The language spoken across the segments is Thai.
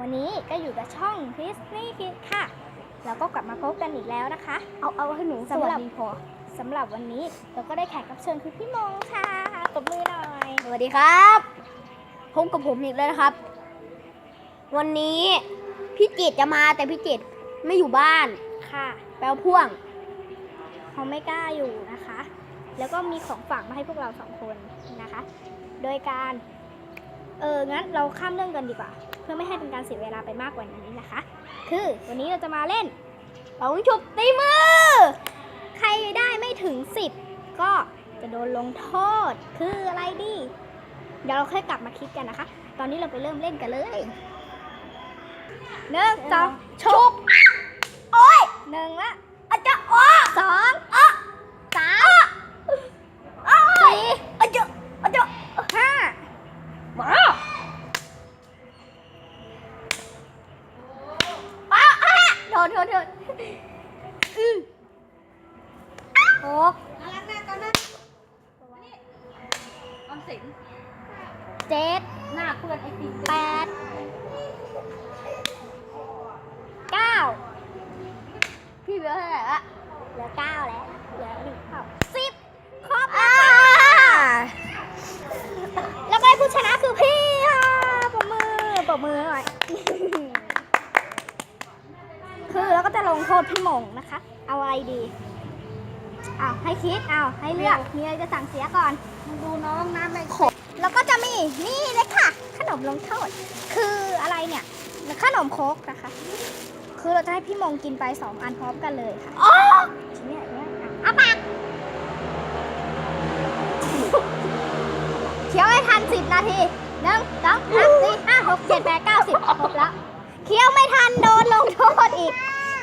วันนี้ก็อยู่กับช่องคริสนี่คิดค่ะ แล้วก็กลับมาพบกันอีกแล้วนะคะ เอาเอาให้หนูสสำหวัรัสบดีพอสำหรับวันนี้เราก็ได้แขกรับเชิญคือพี่มงค่ะตบมือหน่อยสวัสดีครับพบกับผมอีกแล้วนะครับ วันนี้พี่จิตรจะมาแต่พี่จิตรไม่อยู่บ้านค่ะแปลพ่วงเขาไม่กล้าอยู่นะคะ แล้วก็มีของฝากมาให้พวกเราสองคนนะคะ โดยการ เอองั้นเราข้ามเรื่องกันดีกว่า เพื่อไม่ให้เป็นการเสียเวลาไปมากกว่านี้นะคะ คือวันนี้เราจะมาเล่นเป่าชุบตีมือ ใครได้ไม่ถึง 10 ก็จะโดนลงโทษ คืออะไรดี เดี๋ยวเราค่อยกลับมาคิดกันนะคะ ตอนนี้เราไปเริ่มเล่นกันเลยหนึ่งสองชุบโอ้ยหนึ่งละอาจจะอ้อสอง อ้าโดนโดนโดนอือหกล้างหน้าก่อนนะออมสินเจ็ดหน้าเพื่อนไอติมแปดเก้าพี่เบลเท่าไหร่ละเหลือเก้าแล้วเหลือหนึ่งเท่าสิบครบอ่าแล้วก็ได้ผู้ชนะคือพี่ค่ะปรบมือปรบมือหน่อย คือเราก็จะลงโทษพี่หมงนะคะ เอาอะไรดีอ้าวให้คิดอ้าวให้เลือกมีอะไรจะสั่งเสียก่อนมาดูน้องน้ำไม่ขบแล้วก็จะมีนี่เลยค่ะ ขนมลงโทษ คืออะไรเนี่ยขนมโคกนะคะ คือเราจะให้พี่มงกินไปสองอันพร้อมกันเลยค่ะอ๋อชิ้นเนี้ยเนี่ยอะเอาปากเคี้ยวให้ทันสิบนาทีหนึ่งสองสามสี่ห้าหกเจ็ดแปดเก้าสิบครบแล้วเคี้ยวไม่ทันโดนลงโทษ อีก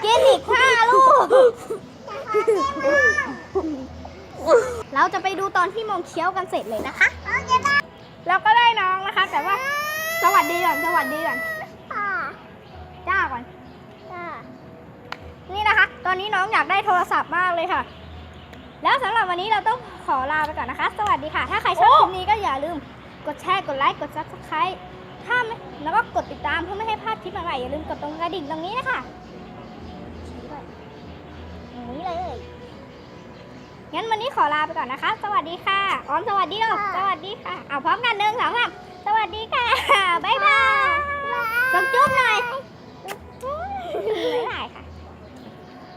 กินอีกห้าลูก เราจะไปดูตอนพี่มองเคี้ยวกันเสร็จเลยนะคะเราก็ได้น้องนะคะ แต่ว่า สวัสดีก่อนสวัสดีก่อนจ้าก่อนนี่นะคะ ตอนนี้น้องอยากได้โทรศัพท์มากเลยค่ะ แล้วสำหรับวันนี้เราต้องขอลาไปก่อนนะคะ สวัสดีค่ะ ถ้าใครชอบคลิปนี้ก็อย่าลืม กดแชร์ กดไลค์ กด subscribe ถ้าไม่แล้วก็กดติดตามเพื่อไม่ให้พลาดคลิปใหม่ๆอย่าลืมกดตรงกระดิ่งตรงนี้นะคะ งั้นวันนี้ขอลาไปก่อนนะคะ สวัสดีค่ะออมสวัสดีลูกสวัสดีค่ะ เอาพร้อมกันหนึ่งสองสามสวัสดีค่ะ บ๊ายบาย